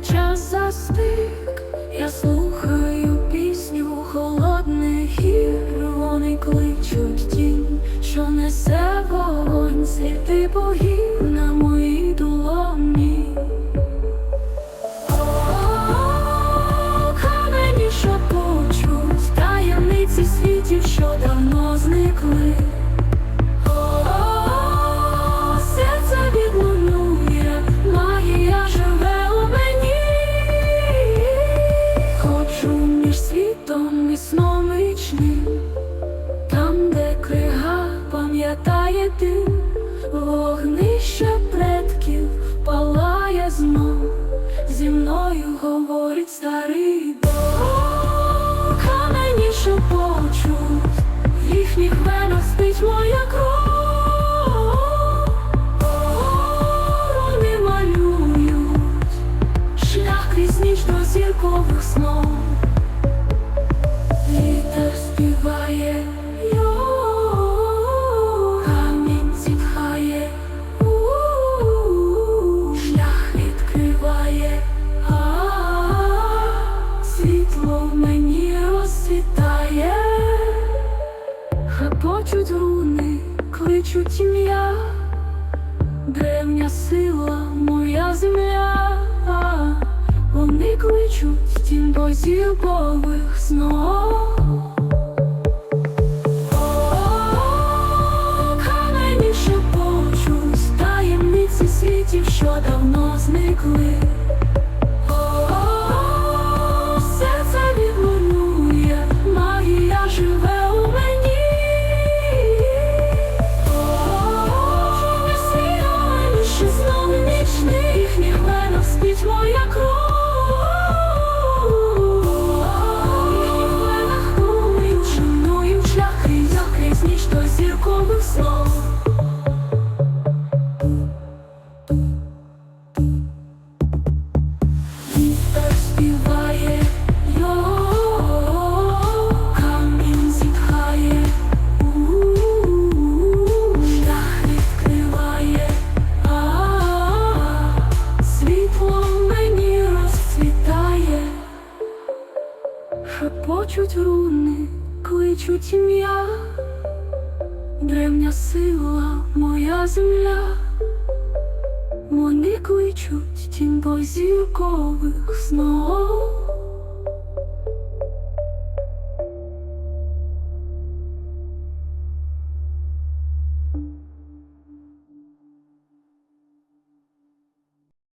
час застиг, я слухаю пісню холодних гір, вони кличуть тінь, що несе вогонь, світи богів і там, де крига пам'ятає дим, вогнище предків палає знов, зі мною говорить старий Бог. Камені шепочуть, в їхніх венах спить моя кров. Хапочуть руни, кличуть ім'я, древня сила, моя земля. Вони кличуть тінь до зіркових снов. Шепочуть руни, кличуть ім'я, древня сила, моя земля. Вони кличуть тінь до зіркових